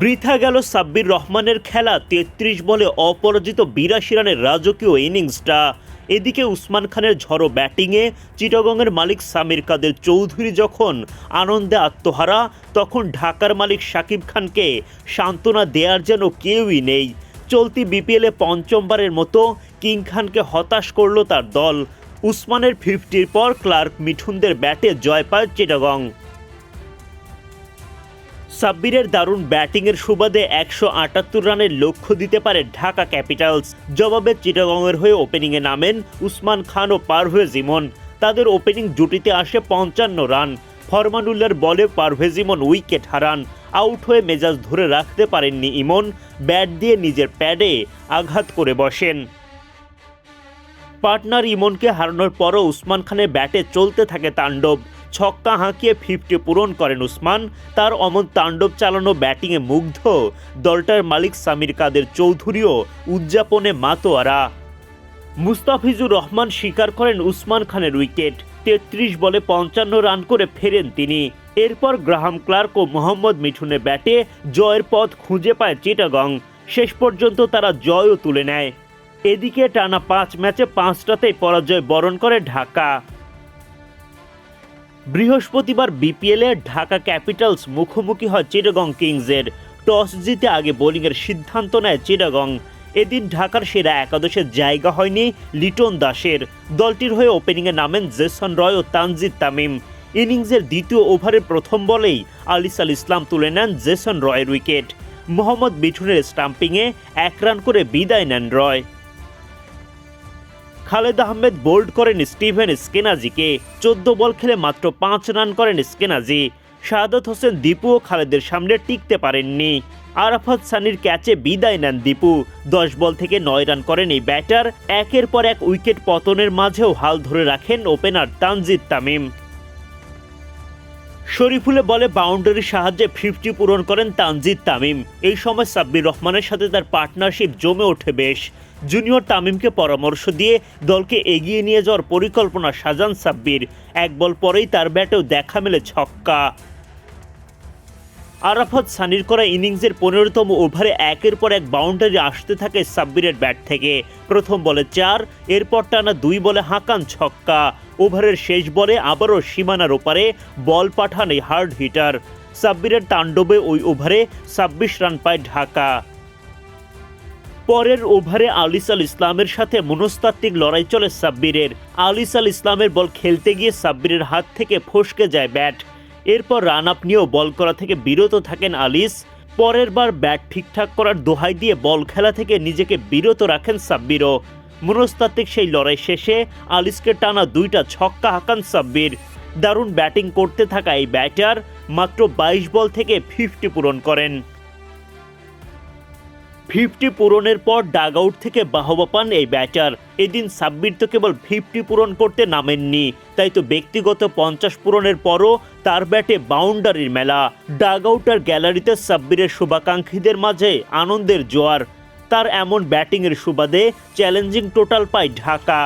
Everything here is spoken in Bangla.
বৃথা গেল সাব্বির রহমানের খেলা তেত্রিশ বলে অপরাজিত বিরাশি রানের রাজকীয় ইনিংসটা। এদিকে উসমান খানের ঝড়ো ব্যাটিংয়ে চিটাগংয়ের মালিক সামির কাদের চৌধুরী যখন আনন্দে আত্মহারা, তখন ঢাকার মালিক শাকিব খানকে সান্ত্বনা দেওয়ার যেন কেউই নেই। চলতি বিপিএলে পঞ্চমবারের মতো কিং খানকে হতাশ করল তার দল। উসমানের ফিফটির পর ক্লার্ক মিঠুনদের ব্যাটে জয় পায় চিটাগং। সাব্বিরের দারুণ ব্যাটিংয়ের সুবাদে একশো আটাত্তর রানের লক্ষ্য দিতে পারে ঢাকা ক্যাপিটালস। জবাবে চিটাগংয়ের হয়ে ওপেনিংয়ে নামেন উসমান খান ও পারভেজ ইমন। তাদের ওপেনিং জুটিতে আসে পঞ্চান্ন রান। ফরমানুল্লার বলে পারভেজ ইমন উইকেট হারান। আউট হয়ে মেজাজ ধরে রাখতে পারেননি ইমন। ব্যাট দিয়ে নিজের প্যাডে আঘাত করে বসেন। পার্টনার ইমনকে হারানোর পরও উসমান খানের ব্যাটে চলতে থাকে তাণ্ডব। ছক্কা হাঁকিয়ে ফিফটি পূরণ করেন উসমান। তার অমন তাণ্ডব চালানো ব্যাটিংয়ে মুগ্ধ দলটার মালিক সামির কাদের চৌধুরীও উদযাপনে মাতোয়ারা। মুস্তাফিজুর রহমান স্বীকার করেন উসমান খানের উইকেট। তেত্রিশ বলে পঞ্চান্ন রান করে ফেরেন তিনি। এরপর গ্রাহাম ক্লার্ক ও মোহাম্মদ মিঠুনের ব্যাটে জয়ের পথ খুঁজে পায় চিটাগং। শেষ পর্যন্ত তারা জয়ও তুলে নেয়। এদিকে টানা পাঁচ ম্যাচে পাঁচটাতেই পরাজয় বরণ করে ঢাকা। বৃহস্পতিবার বিপিএলে ঢাকা ক্যাপিটালস মুখোমুখি হয় চিটাগং কিংসের। টস জিতে আগে বোলিংয়ের সিদ্ধান্ত নেয় চিটাগং। এদিন ঢাকার সেরা একাদশের জায়গা হয়নি লিটন দাসের। দলটির হয়ে ওপেনিংয়ে নামেন জেসন রয় ও তানজিদ তামিম। ইনিংসের দ্বিতীয় ওভারের প্রথম বলেই আলিসাল ইসলাম তুলে নেন জেসন রয়ের উইকেট। মোহাম্মদ মিঠুনের স্টাম্পিংয়ে এক রান করে বিদায় নেন রয়। খালেদ আহমেদ বোল্ড করেন স্টিভেন স্কেনাজিকে। চোদ্দ বল খেলে মাত্র পাঁচ রান করেন স্কেনাজি। শাহাদত হোসেন দীপু ও খালেদের সামনে টিকতে পারেননি। আরাফাত সানির ক্যাচে বিদায় নেন দীপু। দশ বল থেকে নয় রান করেন এই ব্যাটার। একের পর এক উইকেট পতনের মাঝেও হাল ধরে রাখেন ওপেনার তানজিদ তামিম। শরীফুলে বলে বাউন্ডারির সাহায্যে ফিফটি পূরণ করেন তানজিদ তামিম। এই সময় সাব্বির রহমানের সাথে তার পার্টনারশিপ জমে ওঠে বেশ। জুনিয়র তামিমকে পরামর্শ দিয়ে দলকে এগিয়ে নিয়ে যাওয়ার পরিকল্পনা সাজান সাব্বির। এক বল পরেই তার ব্যাটেও দেখা মেলে ছক্কা। আরাফাত সানির করা ইনিংসের পনেরোতম ওভারে একের পর এক বাউন্ডারি আসতে থাকে সাব্বিরের ব্যাট থেকে। প্রথম বলে চার, এরপর টানা দুই বলে হাঁকান ছক্কা। ওভারের শেষ বলে আবারও সীমানার ওপারে বল পাঠান এই হার্ড হিটার। সাব্বিরের তাণ্ডবে ওই ওভারে ছাব্বিশ রান পায় ঢাকা। পরের ওভারে আলিস আল ইসলামের সাথে মনস্তাত্ত্বিক লড়াই চলে সাব্বিরের। আলিস আল ইসলামের বল খেলতে গিয়ে সাব্বিরের হাত থেকে ফসকে যায় ব্যাট। এরপর রান আপ নিয়েও বল করা থেকে বিরত থাকেন আলিস। পরের বার ব্যাট ঠিকঠাক করার দোহাই দিয়ে বল খেলা থেকে নিজেকে বিরত রাখেন সাব্বিরও। মনস্তাত্ত্বিক সেই লড়াই শেষে আলিসকে টানা দুইটা ছক্কা হাঁকান সাব্বির। দারুণ ব্যাটিং করতে থাকা এই ব্যাটার মাত্র বাইশ বল থেকে ফিফটি পূরণ করেন। ফিফটি পূরণের পর ডাগ আউট থেকে বাহবা পান এই ব্যাটার। এদিন সাব্বির তো কেবল ফিফটি পূরণ করতে নামেননি। তাই তো ব্যক্তিগত পঞ্চাশ পূরণের পরও তার ব্যাটে বাউন্ডারির মেলা। ডাগ আউট আর গ্যালারিতে সাব্বিরের শুভাকাঙ্ক্ষীদের মাঝে আনন্দের জোয়ার। তার এমন ব্যাটিংয়ের সুবাদে চ্যালেঞ্জিং টোটাল পায় ঢাকা।